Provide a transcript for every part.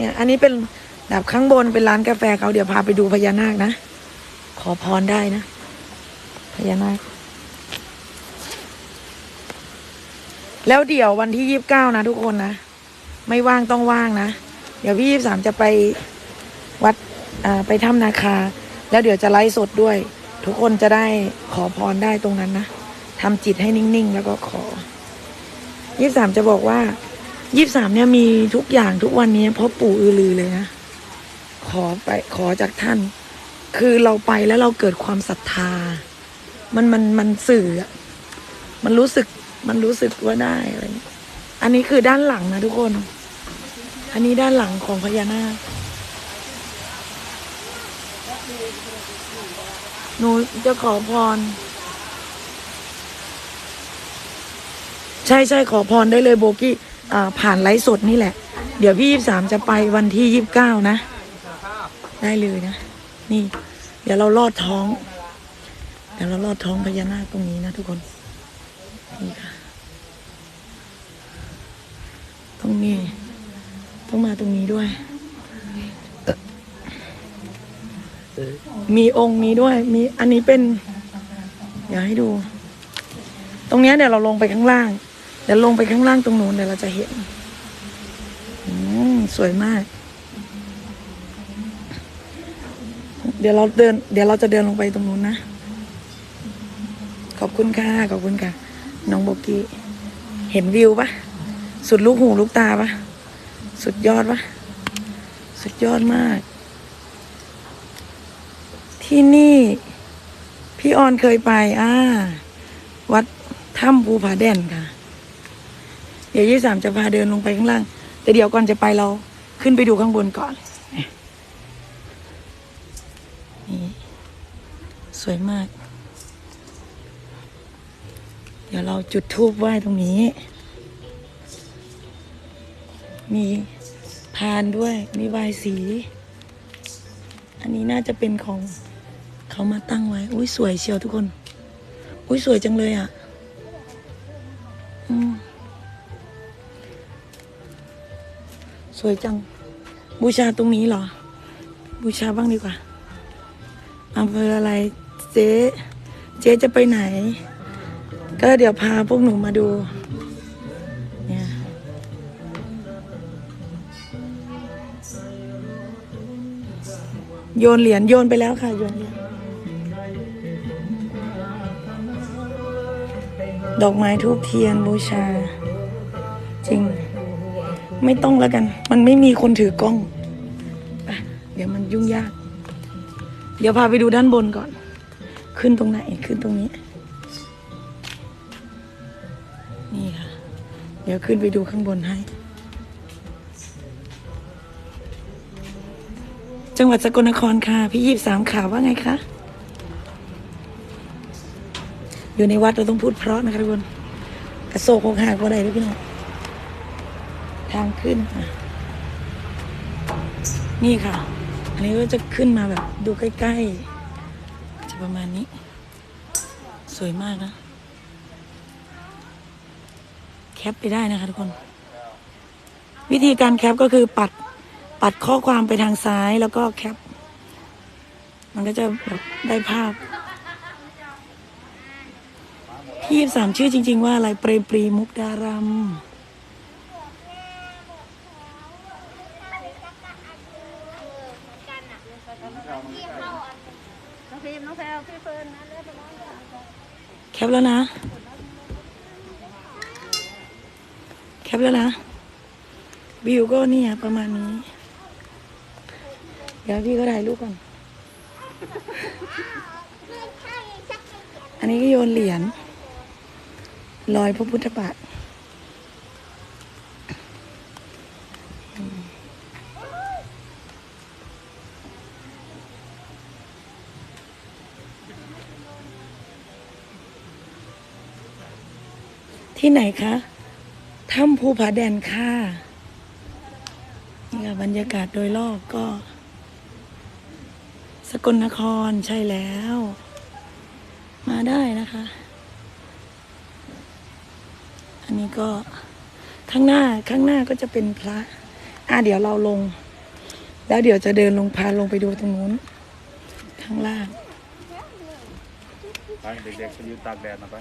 เนี่ย อันนี้เป็นแบบข้างบนเป็นร้านกาแฟเขาเดี๋ยวพาไปดูพญานาคนะ ขอพรได้นะ พญานาค แล้วเดี๋ยววันที่ยี่สิบเก้านะทุกคนนะ ไม่ว่างต้องว่างนะ เดี๋ยวพี่ยี่สามจะไปวัดไปถ้ำนาคา แล้วเดี๋ยวจะไลฟ์สดด้วย ทุกคนจะได้ขอพรได้ตรงนั้นนะทำจิตให้นิ่งๆ แล้วก็ขอยี่สามจะบอกว่า ยี่สามเนี่ยมีทุกอย่างทุกวันนี้เพราะปู่อือลือเลยนะ ขอไปขอจากท่าน คือเราไปแล้วเราเกิดความศรัทธา มันมันมันสื่ออะมันรู้สึกมันรู้สึกว่าได้อะไรอันนี้คือด้านหลังนะทุกคน อันนี้ด้านหลังของพญานาคหนูจะขอพร ใช่ใช่ขอพรได้เลยโบกี้ ผ่านไลฟ์สดนี่แหละ เดี๋ยวพี่ยี่สามจะไปวันที่ยี่บเก้านะ ได้เลยนะ นี่ เดี๋ยวเราลอดท้อง เดี๋ยวเราลอดท้องพญานาคตรงนี้นะทุกคน นี่ค่ะ ตรงนี้ ต้องมาตรงนี้ด้วย มีองค์นี้ด้วย มีอันนี้เป็น เดี๋ยวให้ดู ตรงนี้เดี๋ยวเราลงไปข้างล่าง ดี๋ยวลงไปข้างล่างตรงนู้นเดี๋ยวเราจะเห็นอืมสวยมาก เดี๋ยวเราเดิน เดี๋ยวเราจะเดินลงไปตรงนู้นนะ ขอบคุณค่ะ ขอบคุณค่ะ น้องโบกี้เห็นวิวปะสุดลูกหูลูกตาปะสุดยอดปะสุดยอดมาก ที่นี่ พี่ออนเคยไป อ่า วัดถ้ำภูผาแด่นค่ะ เดี๋ยวยี่สามจะพาเดินลงไปข้างล่าง แต่เดี๋ยวก่อนจะไปเราขึ้นไปดูข้างบนก่อนนี่สวยมาก เดี๋ยวเราจุดธูปไหว้ตรงนี้ มีพานด้วย มีใบสี อันนี้น่าจะเป็นของเขามาตั้งไว้ อุ้ยสวยเชียวทุกคน อุ้ยสวยจังเลยอะ อืม สวยจัง บูชาตรงนี้เหรอ บูชาบ้างดีกว่าอำเภออะไรเจ๊เจ๊จะไปไหน ก็เดี๋ยวพาพวกหนูมาดูเนี่ยโยนเหรียญโยนไปแล้วค่ะ โยนเหรียญดอกไม้ทูบเทียนบูชา ไม่ต้องแล้วกัน มันไม่มีคนถือกล้องอะเดี๋ยวมันยุ่งยาก เดี๋ยวพาไปดูด้านบนก่อน ขึ้นตรงไหน ขึ้นตรงนี้ นี่ค่ะ เดี๋ยวขึ้นไปดูข้างบนให้ จังหวัดสกลนครค่ะ พี่ยีบสามข่าวว่าไงคะ อยู่ในวัดเราต้องพูดเพราะนะคะทุกคนกระโซกโคงหากว่าใดด้วยพี่น้อง ทางขึ้นอะ นี่ค่ะ อันนี้ก็จะขึ้นมาแบบดูใกล้ๆ จะประมาณนี้ สวยมากนะ แคปไปได้นะคะทุกคน วิธีการแคปก็คือปัดปัดข้อความไปทางซ้ายแล้วก็แคป มันก็จะแบบได้ภาพพี่ยี่สามชื่อจริง ๆ ว่าอะไรเปรมปรีมุกดารัม น้องพิมน้องแพลวพี่เฟิร์นนะเลือกไปน้องก่อน แค ปแล้วนะ แคปแล้วนะ วิวก็เนี่ยประมาณนี้ เดี๋ยวพี่ก็ถ่ายรูปก่อน อันนี้ก็โยนเหรียญลอยพระพุทธบาท ที่ไหนคะถ้ำภูผาแดนค่ะนี่ค่ะบรรยากาศโดยรอบก็ สกลนครใช่แล้ว มาได้นะคะ อันนี้ก็ข้างหน้าข้างหน้าก็จะเป็นพระ อะเดี๋ยวเราลง แล้วเดี๋ยวจะเดินลงพาลงไปดูตรงนู้น ข้างล่างไปเด็กๆไปยืนตากแดดนะไป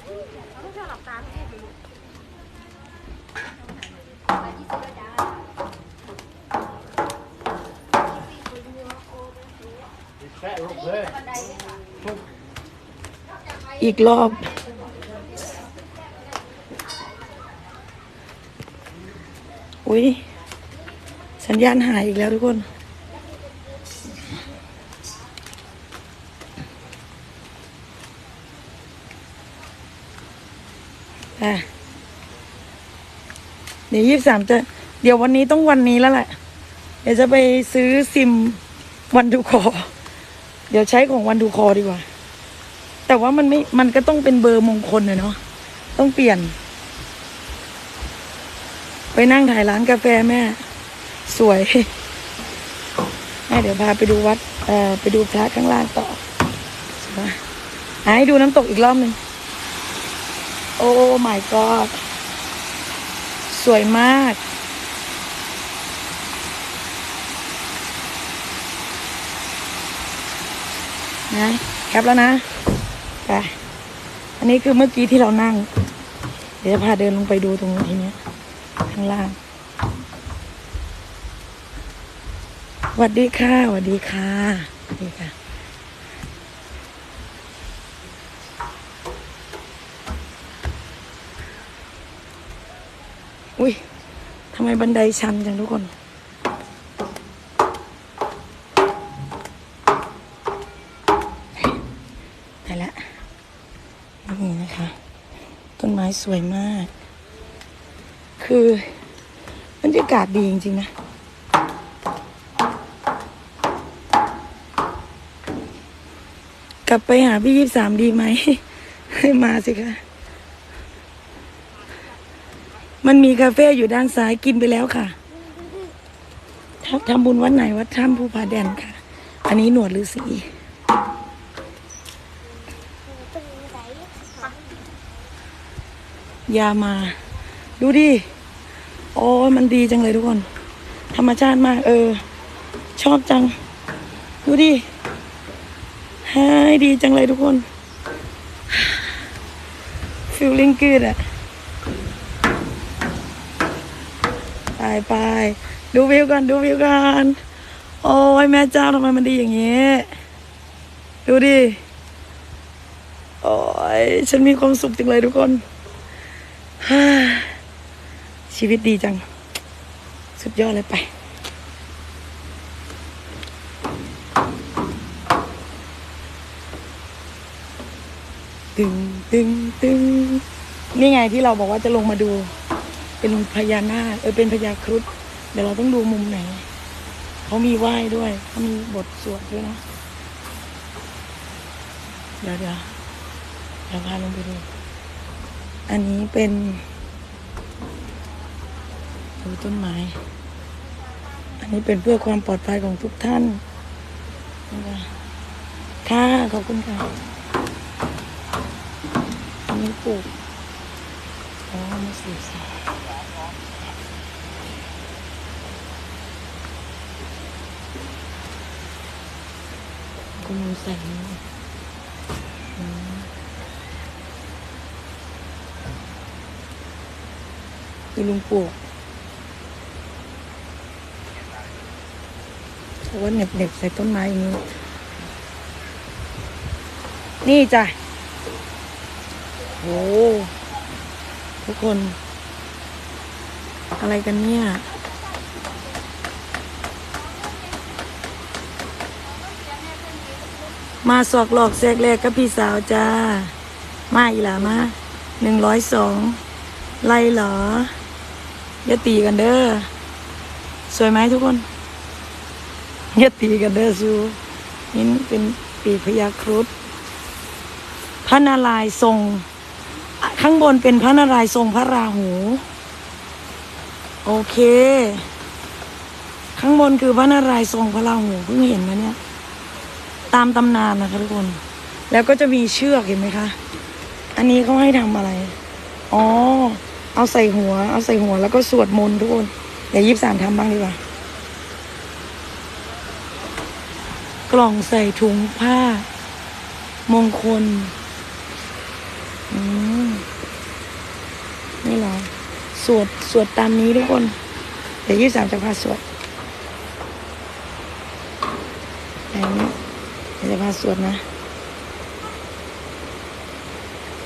อีกรอบ อุ้ยสัญญาณหายอีกแล้วทุกคน ดี๋ยวยี่สิบสามจะเดี๋ยววันนี้ต้องวันนี้แล้วแหละ เดี๋ยวจะไปซื้อซิมวันดูคอ เดี๋ยวใช้ของวันดูคอดีกว่า แต่ว่ามันไม่ มันก็ต้องเป็นเบอร์มงคลเนาะต้องเปลี่ยน ไปนั่งถ่ายร้านกาแฟแม่ สวยแม่เดี๋ยวพาไปดูวัดเอ่อไปดูพระข้างล่างต่อใช่ปะอะให้ดูน้ำตกอีกรอบหนึ่งโอ้ my god วยมาก นะแคปแล้วนะ ไป อันนี้คือเมื่อกี้ที่เรานั่ง เดี๋ยวจะพาเดินลงไปดูตรงทีเนี้ยข้างล่างสวัสดีค่ะสวัสดีค่ะสวัสดีค่ะ อุ้ยทำไมบันไดชันจังทุกคนไปละนี่นะคะ ต้นไม้สวยมาก คือบรรยากาศดีจริง ๆ นะกลับไปหาพี่ยี่สามดีไหมให้มาสิคะ มันมีคาเฟ่อยู่ด้านซ้ายกินไปแล้วค่ะทำทำบุญวัดไหนวัดถ้ำภูผาแดนค่ะ อันนี้หนวดฤาษียามา ดูดิ โอ้มันดีจังเลยทุกคน ธรรมชาติมาก เออ ชอบจัง ดูดิฮายดีจังเลยทุกคนฟิลลิ่งกืดอะ ไปไป ดูวิวกันดูวิวกันโอ้ยแม่เจ้าทำไมมันดีอย่างนี้ ดูดิ โอ้ยฉันมีความสุขจังเลยทุกคน ชีวิตดีจัง สุดยอดเลยไป ตึงตึงตึงนี่ไงที่เราบอกว่าจะลงมาดู เป็นพญานาคเออเป็นพญาครุฑเดี๋ยวเราต้องดูมุมไหนเขามีไหว้ด้วยเขามีบทสวดด้วยนะเดี๋ยวเดี๋ยวเดี๋ยวพาลงไปดู อันนี้เป็นดูต้นไม้ อันนี้เป็นเพื่อความปลอดภัยของทุกท่านนะคะค่ะขอบคุณค่ะอันนี้ปลูกอ๋อมาสื่อสาร ก็มีใส่นี่อืมคือลุงปลูกเพราะว่าเหน็บเหน็บๆใส่ต้นไม้อย่างนี้ นี่จ้ะโอ้ทุกคน อะไรกันเนี่ย มาสอกหลอกแซกแรกกับพี่สาวจ้า มาอีหล่ามาหนึ่งร้อยสองไล่เหรออย่าตีกันเด้อสวยไหมทุกคนอย่าตีกันเด้อซูนี่เป็นปีพญาครุฑพระนารายณ์ทรง ข้างบนเป็นพระนารายณ์ทรงพระราหู โอเค ข้างบนคือพระนารายณ์ทรงพระราหูเพิ่งเห็นนะเนี่ย ตามตำนานนะคะทุกคน แล้วก็จะมีเชือกเห็นไหมคะ อันนี้เขาให้ทำอะไร อ๋อ เอาใส่หัว เอาใส่หัวแล้วก็สวดมนต์ทุกคน เดี๋ยวยี่สามทำบ้างดีกว่า กล่องใส่ถุงผ้า มงคล อืมนี่เหรอ สวด สวดตามนี้ทุกคน เดี๋ยวยี่สามจะพาสวดแบบนี้ เดี๋ยวจะพาสวดนะ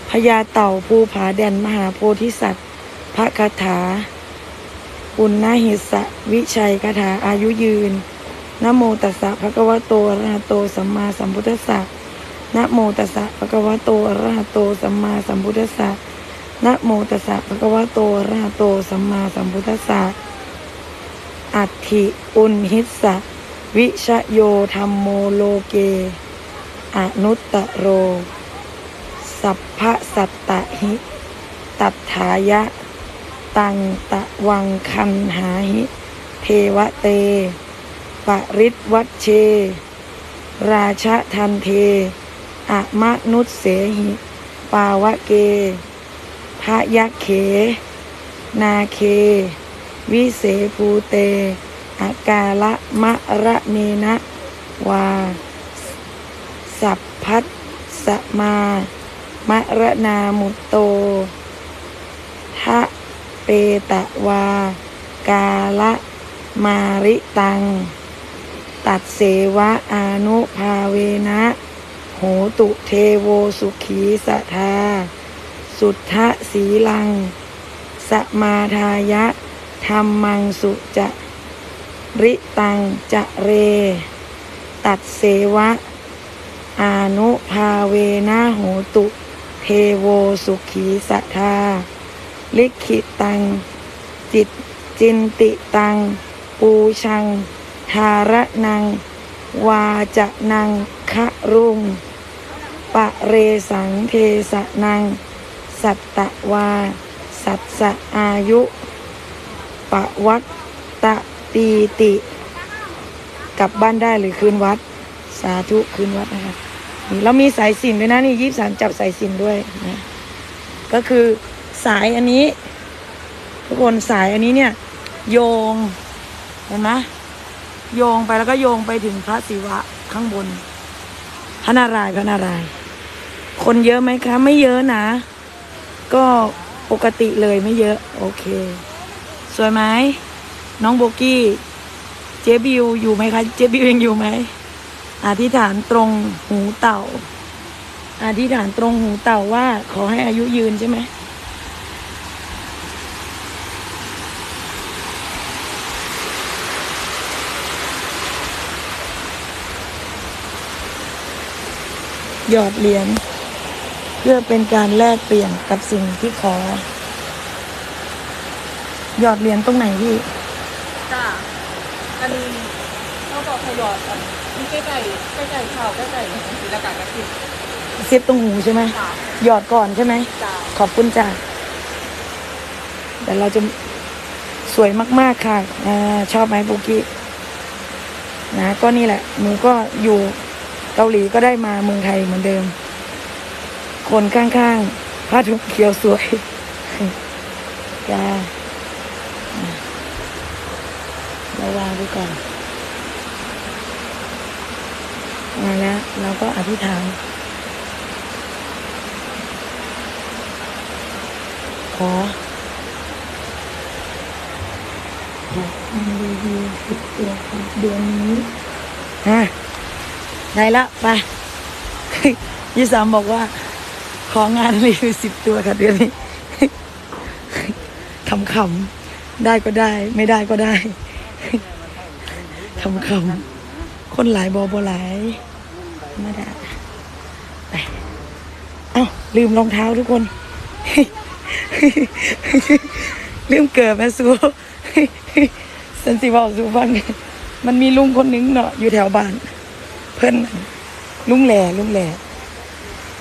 พญาเต่าภูผาแดนมหาโพธิสัตว์ พระคาถาปุณณหิสะวิชัยคาถาอายุยืนนโมตัสสะภะคะวะโตอะระหะโตสัมมาสัมพุทธัสสะนโมตัสสะภะคะวะโตอะระหะโตสัมมาสัมพุทธัสสะนโมตัสสะภะคะวะโตอะระหะโตสัมมาสัมพุทธัสสะอัตถิอุนหิสะวิชโยธรรมโมโลเก อนุตตโร สัพพะสัตตะหิ ตัทธายะ ตังตะวังคันหาหิ เทวเต ปริตวัชเช ราชะทันเทอะมะนุสเสหิ ปาวะเกพะยะเข นาเค วิเศภูเต อากาละมะระเนนะ วา สัพพัสสมามะระนามุตโตทะเปตะวา กาละมาริตัง ตัดเสวะอานุภาเวนะโหตุเทโวสุขีสทา สุทธะสีลัง สมาทายะธรรมังสุจะริตังจะเร ตัดเสวะ อานุภาเวนะโหตุเทโวสุขีสัทธา ลิขิตัง จิตจินติตัง ปูชัง ทาระนัง วาจะนังคะรุง ปะเรสังเทสะนัง สัตตะวา สัตสะอายุ ปะวัตตะตีติ กลับบ้านได้หรือคืนวัด สาธุคืนวัดนะคะนี่เรามีสายสินด้วยนะนี่ยี่สามจับสายสินด้วยนะก็คือสายอันนี้ ทุกคนสายอันนี้เนี่ย โยงเห็นไหมโยงไปแล้วก็โยงไปถึงพระศิวะข้างบน พระนารายณ์พระนารายณ์คนเยอะไหมคะ ไม่เยอะนะ ก็ปกติเลยไม่เยอะ โอเค สวยไหมน้องโบกี้ เจบิวอยู่ไหมคะ เจบิวยังอยู่ไหม อธิษฐานตรงหูเต่า อธิษฐานตรงหูเต่าว่า ขอให้อายุยืนใช่ไหมหยอดเหรียญเพื่อเป็นการแลกเปลี่ยนกับสิ่งที่ขอ หยอดเหรียญตรงไหนพี่ จ้าอันนี้เขาบอกขยอดอัน นี้ใกล้ๆใกล้ๆข้าวใกล้ๆศีลกากระติบเซ็ตตรงหูใช่ไหมจ้าหยอดก่อนใช่ไหม จ้าขอบคุณจ้ะแต่เราจะสวยมาก ๆ ค่ะอาชอบไหมบุกี้นะก็นี่แหละหนูก็อยู่เกาหลีก็ได้มาเมืองไทยเหมือนเดิม คนข้างๆผ้าถุงเขียวสวย จ้าเราวางไว้ก่อน มาแล้วเราก็อธิษฐาน ขอขอความดีๆสิบตัวของเดือนนี้ฮะได้ละไปยี่สามบอกว่า ของานรีวิวสิบตัวค่ะเดือนนี้ขำๆได้ก็ได้ ไม่ได้ก็ได้ขำๆ คนหลายบอบหลายไม่ได้ไปเอ้าลืมรองเท้าทุกคน ลืมเกิดแม่สูสันสิบอกสูฟังมันมีลุงคนหนึงเนาะอยู่แถวบ้าน เพิ่อนลุงแหล่ลุงแหล่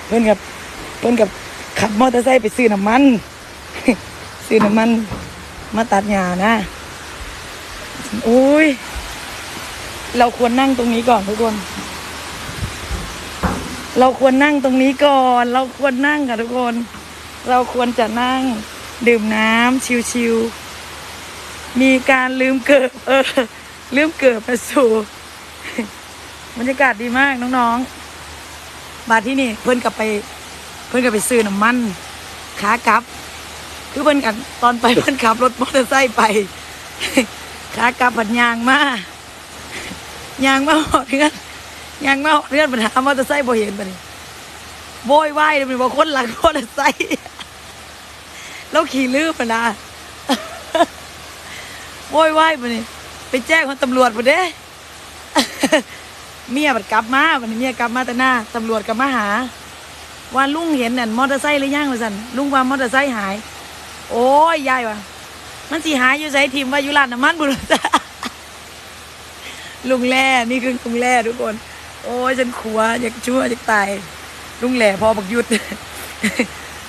เพิ่อนกับเพิ่อนกับขับมอเตอร์ไซค์ไปซื้อน้ำมัน ซื้อน้ำมัน มาตัดหญ้านะอุ้ย เราควรนั่งตรงนี้ก่อนทุกคน เราควรนั่งตรงนี้ก่อน เราควรนั่งค่ะทุกคน เราควรจะนั่ง ดื่มน้ำชิวๆ มีการลืมเกิบเออลืมเกิบมาสู่บรรยากาศดีมากน้องๆ มาที่นี่เพื่อนกลับไป เพื่อนกลับไปซื้อน้ำมันขากลับ คือเพื่อนกันตอนไปเพื่อนขับรถมอเตอร์ไซค์ไปขากลับผัดยางมา ยางมาหอดเพื่อนยางมาหอดเพื่อนปัญหามอเตอร์ไซค์บ่เห็นปะนี่โวยวายเลยมันบอกคนหลังมอเตอร์ไซค์แล้วขี่ลืมปะนะโวยวายปะนี่ไปแจ้งคนตำรวจปะเด้เมียบัดกลับมาวันนี้เมียกลับมาแต่หน้าตำรวจกลับมาหา ว่าลุงเห็นนั่นมอเตอร์ไซค์หรือยังว่าสันลุงว่ามอเตอร์ไซค์หาย โอ้ยยายว่ะมันสิหายอยู่ไสทีมว่าอยู่ร้านน้ำมันบุรุษ ลุงแล่นี่คือลุงแล่ทุกคน โอ้ยฉันขัวอยากชั่วอยากตายลุงแหล่พอบักยุทธ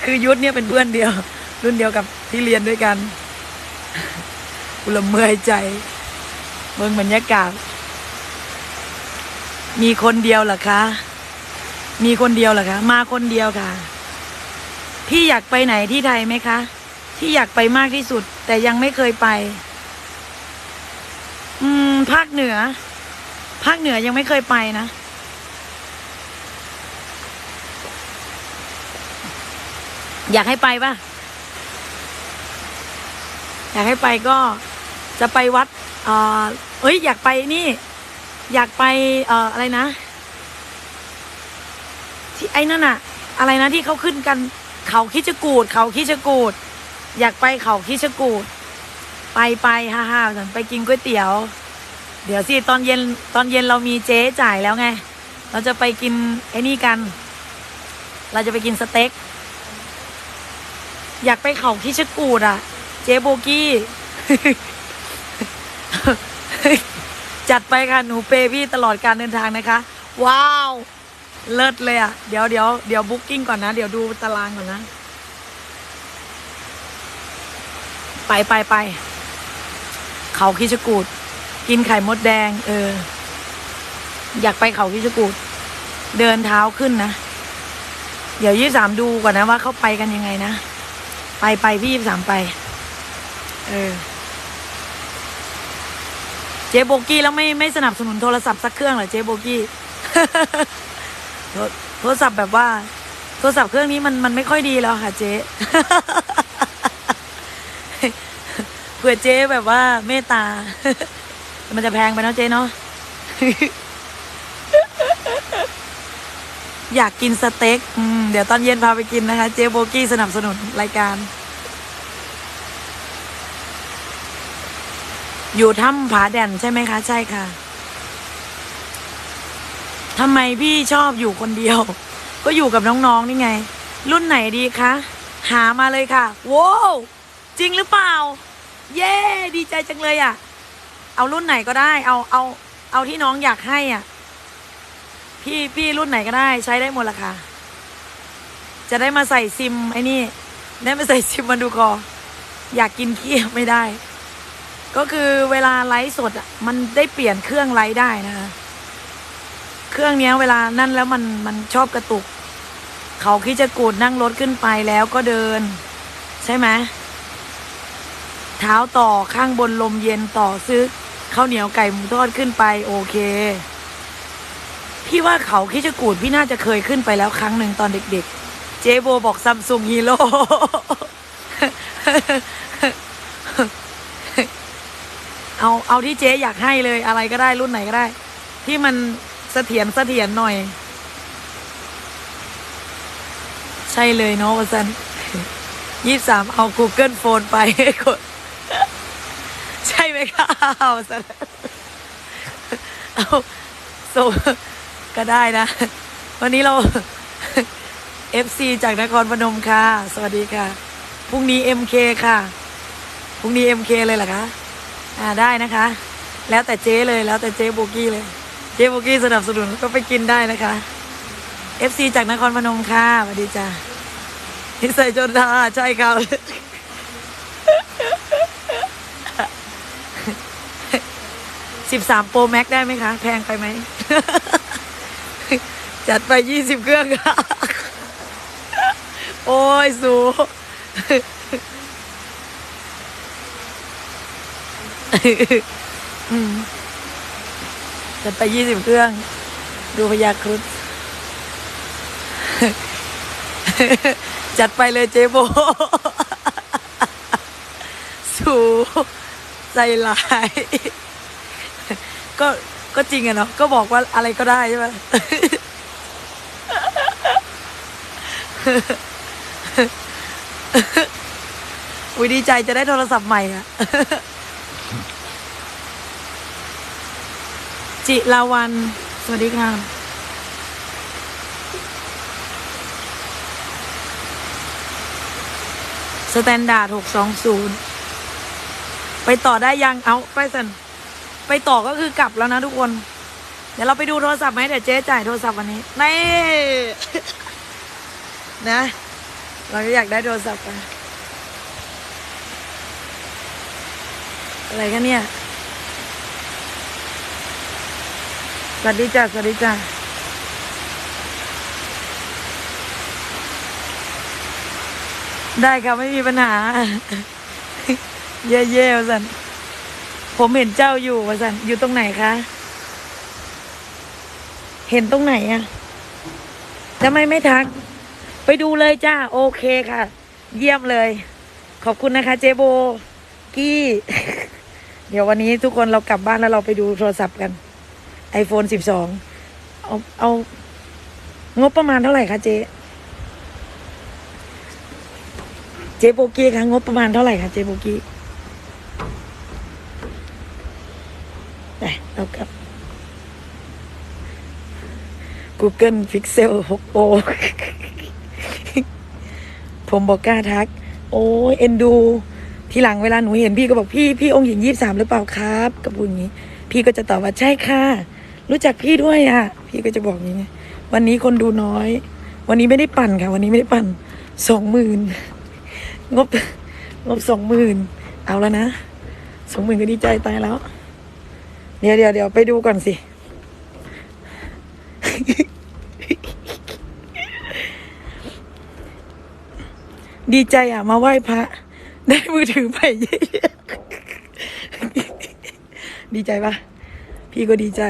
คือยุทธเนี่ยเป็นเพื่อนเดียว รุ่นเดียวกับที่เรียนด้วยกันอุละเมื่อยใจเบิ่งบรรยากาศ มีคนเดียวเหรอคะ มีคนเดียวเหรอคะ มาคนเดียวค่ะ พี่อยากไปไหนที่ไทยไหมคะ ที่อยากไปมากที่สุด แต่ยังไม่เคยไป ภาคเหนือ ภาคเหนือยังไม่เคยไปนะ อยากให้ไปปะอยากให้ไปก็จะไปวัด เออเอ้ย อยากไปนี่ อยากไปเอ่ออะไรนะ ที่ไอ้นั่นอะอะไรนะที่เขาขึ้นกัน เขาคิดจกูด เขาคิดจกูด อยากไปเขาคิดจกูด ไปไปฮ่าฮ่าสันไปกินก๋วยเตี๋ยว เดี๋ยวสิตอนเย็นตอนเย็นเรามีเจ๊จ่ายแล้วไง เราจะไปกินไอ้นี่กัน เราจะไปกินสเต็ก อยากไปเขาคิดจกูดอะเจ๊โบกี้ จัดไปค่ะ หนูเปย์พี่ตลอดการเดินทางนะคะ ว้าว เลิศเลยอะ เดี๋ยวเดี๋ยวเดี๋ยวบุ๊กิ้งก่อนนะ เดี๋ยวดูตารางก่อนนะ ไปไปไป เขาคิชกูด กินไข่มดแดง เออ อยากไปเขาคิชกูดเดินเท้าขึ้นนะ เดี๋ยวยี่สามดูก่อนนะว่าเขาไปกันยังไงนะ ไปไปพี่ยี่สามไป เออ เจ๊โบกี้แล้วไม่ไม่สนับสนุนโทรศัพท์สักเครื่องเหรอเจ๊โบกี้โทรโทรศัพท์แบบว่า โทรศัพท์เครื่องนี้มันมันไม่ค่อยดีแล้วค่ะ เจ๊เผื่อเจ๊แบบว่าเมตตา มันจะแพงไปเนาะเจ๊เนาะอยากกินสเต็กเดี๋ยวตอนเย็นพาไปกินนะคะ เจ๊โบกี้สนับสนุนรายการ อยู่ถ้ำผาแด่นใช่ไหมคะ ใช่ค่ะทำไมพี่ชอบอยู่คนเดียว ก็อยู่กับน้องๆนี่ไง รุ่นไหนดีคะ หามาเลยค่ะ โว้วจริงหรือเปล่า เย้ ดีใจจังเลยอะ่ะ เอารุ่นไหนก็ได้ เอาเอา เอาที่น้องอยากให้อะ พี่พี่รุ่นไหนก็ได้ ใช้ได้หมดละค่ะ จะได้มาใส่ซิมไอ้นี่ได้มาใส่ซิมมาดูคออยากกินเคี้ยวไม่ได้ ก็คือเวลาไลฟ์สดอะมันได้เปลี่ยนเครื่องไลฟ์ได้นะคะเครื่องเนี้ยเวลานั่นแล้วมันมันชอบกระตุก เขาคิดจะกูดนั่งรถขึ้นไปแล้วก็เดิน ใช่ไหมเท้าต่อข้างบนลมเย็นต่อซื้อ ข้าวเหนียวไก่หมูทอดขึ้นไปโอเค พี่ว่าเขาคิดจกูดพี่น่าจะเคยขึ้นไปแล้วครั้งหนึ่งตอนเด็ก ๆ เจโบบอกซัมซุงฮีโร่เอาเอาที่เจ๊อยากให้เลยอะไรก็ได้รุ่นไหนก็ได้ ที่มันเสถียรเสถียรหน่อย ใช่เลยเนาะวันซันยี่สามเอา Google Phone ไปให้กด ไหมคะวันซันเอาโซก็ได้นะ วันนี้เรา FC จากนครพนมค่ะ สวัสดีค่ะ พรุ่งนี้ MK ค่ะ พรุ่งนี้ MK เลยเหรอคะ อ่าได้นะคะ แล้วแต่เจ๊เลย แล้วแต่เจ๊โบกี้เลย เจ๊โบกี้สนับสนุนก็ไปกินได้นะคะ FC จากนครพนมค่ะสวัสดีจ้านิสัยจนทาใช่ค่ะ สิบสามโปรแม็กได้ไหมคะ แพงไปไหม จัดไปยี่สิบเครื่องค่ะ โอ้ย สูจัดไปยี่สิบเครื่อง ดูพญาครุฑจัดไปเลยเจโบ สู ใจร้าย ก็ก็จริงอะเนาะก็บอกว่าอะไรก็ได้ใช่ไหมอุ้ยดีใจจะได้โทรศัพท์ใหม่อะจิลาวัน สวัสดีค่ะสแตนดาร์ดหกสองศูนย์ไปต่อได้ยังเอา ไปสัน ไปต่อก็คือกลับแล้วนะทุกคน เดี๋ยวเราไปดูโทรศัพท์ไหมเดี๋ยวเจ๊จ่ายโทรศัพท์วันนี้นี่ นะ เราก็อยากได้โทรศัพท์อะไรกันเนี่ย สวัสดีจ้ะสวัสดีจ้ะได้ครับไม่มีปัญหา เย่เย่ๆสัน ผมเห็นเจ้าอยู่วะสันอยู่ตรงไหนคะ เห็นตรงไหนอะทำไมไม่ทัก ไปดูเลยจ้า โอเคค่ะ เยี่ยมเลย ขอบคุณนะคะเจโบ กี้ เดี๋ยววันนี้ทุกคนเรากลับบ้านแล้วเราไปดูโทรศัพท์กัน iPhone สิบสองเอาเอา งบประมาณเท่าไหร่คะเจ เจโบกี้คะงบประมาณเท่าไหร่คะเจโบกี้ ไปเรากลับ Google Pixel 6 Pro ผมบอกกล้าทัก โอ้ยเอ็นดู ทีหลังเวลาหนูเห็นพี่ก็บอกพี่ พี่องค์หญิงยี่สามหรือเปล่าครับกับพูดอย่างนี้ พี่ก็จะตอบว่าใช่ค่ะ รู้จักพี่ด้วยอะ พี่ก็จะบอกอย่างนี้ วันนี้คนดูน้อย วันนี้ไม่ได้ปั่นค่ะ วันนี้ไม่ได้ปั่นสองหมื่นงบงบสองหมื่นเอาแล้วนะสองหมื่นก็ดีใจตายแล้ว เดี๋ยวเดี๋ยวเดี๋ยวไปดูก่อนสิ ดีใจอะ มาไหว้พระ ได้มือถือใหม่เยอะดีใจปะพี่ก็ดีใจ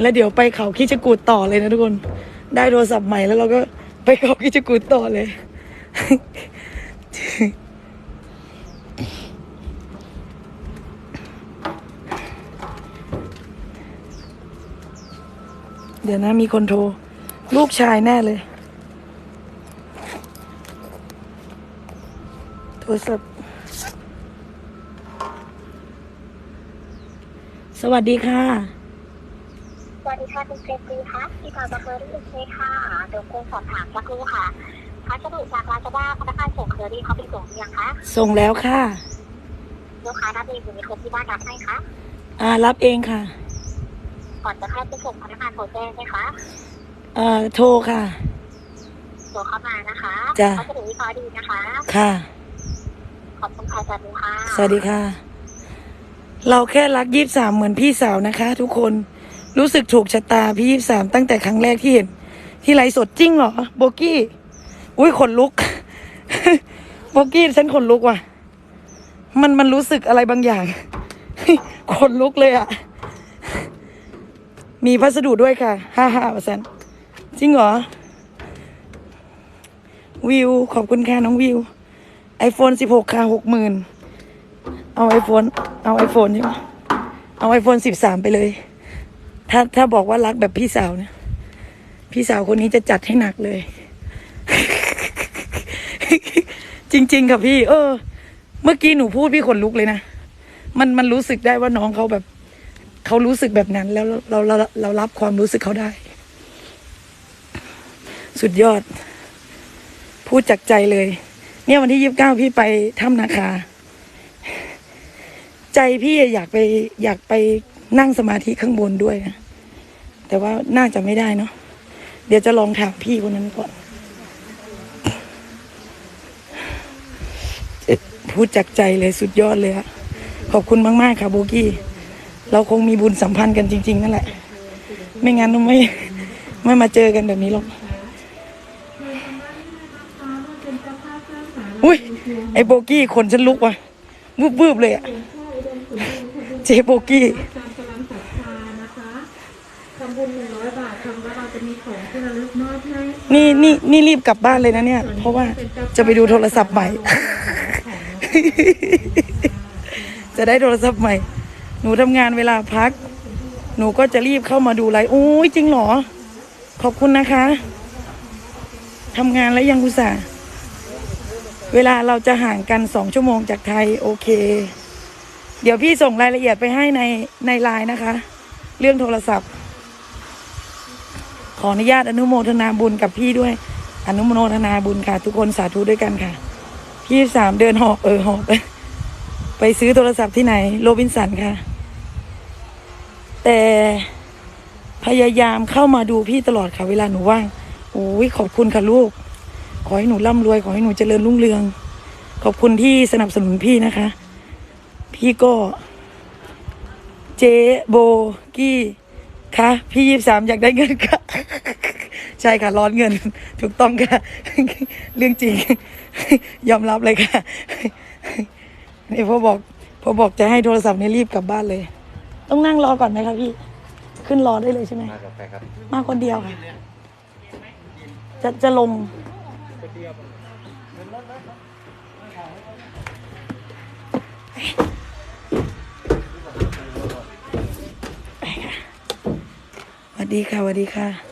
แล้วเดี๋ยวไปเขาคิจกูดต่อเลยนะทุกคน ได้โทรศัพท์ใหม่แล้วเราก็ไปเขาคิจกูดต่อเลย เดี๋ยวนะมีคนโทร ลูกชายแน่เลย โทรศัพท์สวัสดีค่ะ สวัสดีค่ะคุณเจฟรีค่ะที่ทางบัคเคอรี่โอเคค่ะเดี๋ยวคงสอบถามสักครู่ค่ะพัสดุจากลาซาด้าพนักงานส่งเคอรี่เขาไปส่งหรือยังคะ ส่งแล้วค่ะ ลูกค้ารับเองหรือมีคนที่บ้านรับให้คะ อ่า รับเองค่ะ ก่อนจะให้ไปส่งพนักงานโทรแจ้งไหมคะอ่าโทรค่ะ โทรเข้ามานะคะจ้ะพัสดุวิเคราะห์ดีนะคะ ค่ะ ขอบคุณค่ะสวัสดีค่ะ สวัสดีค่ะ เราแค่รักยี่สามเหมือนพี่สาวนะคะ ทุกคนรู้สึกถูกชะตาพี่ยี่สามตั้งแต่ครั้งแรกที่เห็น ที่ไลฟ์สดจริงเหรอโบกี้ อุ้ยขนลุก โบกี้ฉันขนลุกว่ะ มันมันรู้สึกอะไรบางอย่าง ขนลุกเลยอะ่ะ มีพัสดุด้วยค่ะห้าห้าเปอร์เซ็นจริงเหรอ วิว ขอบคุณค่ะน้องวิว iPhone 16 ค่ะหกหมื่นเอาไอโฟนเอาไอโฟนใช่ไหมเอาไอโฟนสิบสามไปเลย ถ้าถ้าบอกว่ารักแบบพี่สาวเนี่ย พี่สาวคนนี้จะจัดให้หนักเลย จริง ๆ ค่ะพี่ เออ เมื่อกี้หนูพูดพี่ขนลุกเลยนะ มันมันรู้สึกได้ว่าน้องเขาแบบ เขารู้สึกแบบนั้น แล้วเราเราเราเรารับความรู้สึกเขาได้ สุดยอด พูดจากใจเลย เนี่ยวันที่ยี่สิบเก้าพี่ไปถ้ำนาคา ใจพี่อยากไปอยากไปนั่งสมาธิข้างบนด้วยนะแต่ว่าน่าจะไม่ได้เนาะเดี๋ยวจะลองถามพี่คนนั้นก่อนพูดจากใจเลยสุดยอดเลยอะขอบคุณมาก ๆ ค่ะโบกี้ เราคงมีบุญสัมพันธ์กันจริง ๆ นั่นแหละ ไม่งั้นเราไม่ไม่มาเจอกันแบบนี้หรอก อุ้ยไอ้โบกี้ขนฉันลุกว่ะวืบๆเลยอะเจโบกี้การกำลังศรัทธานะคะทำบุญหนึ่งร้อยบาททำแล้วเราจะมีของที่ระลึกมอบให้นี่นี่นี่รีบกลับบ้านเลยนะเนี่ย เพราะว่าจะไปดูโทรศัพท์ใหม่ จะได้โทรศัพท์ใหม่ หนูทำงานเวลาพัก หนูก็จะรีบเข้ามาดูไลฟ์โอ้ยจริงเหรอ ขอบคุณนะคะทำงานแล้วยังอุตส่าห์เวลาเราจะห่างกันสองชั่วโมงจากไทย โอเค เดี๋ยวพี่ส่งรายละเอียดไปให้ในในไลน์นะคะ เรื่องโทรศัพท์ ขออนุญาตอนุโมทนาบุญกับพี่ด้วย อนุโมทนาบุญค่ะ ทุกคนสาธุด้วยกันค่ะพี่สามเดินหอบเออหอบ ไปซื้อโทรศัพท์ที่ไหน โรบินสันค่ะ แต่พยายามเข้ามาดูพี่ตลอดค่ะ เวลาหนูว่างโอ้ยขอบคุณค่ะลูก ขอให้หนูร่ำรวย ขอให้หนูเจริญรุ่งเรือง ขอบคุณที่สนับสนุนพี่นะคะ พี่ก็ เจโบกี้คะพี่ยี่สามอยากได้เงินค่ะ ใช่ค่ะร้อนเงิน ถูกต้องค่ะ เรื่องจริง ยอมรับเลยค่ะ นี่พอบอกพอบอกจะให้โทรศัพท์นี่รีบกลับบ้านเลย ต้องนั่งรอก่อนไหมคะพี่ ขึ้นรอได้เลยใช่ไหมมากับใครครับมาคนเดียวค่ะ จะจะลง สวัสดีค่ะสวัสดีค่ะ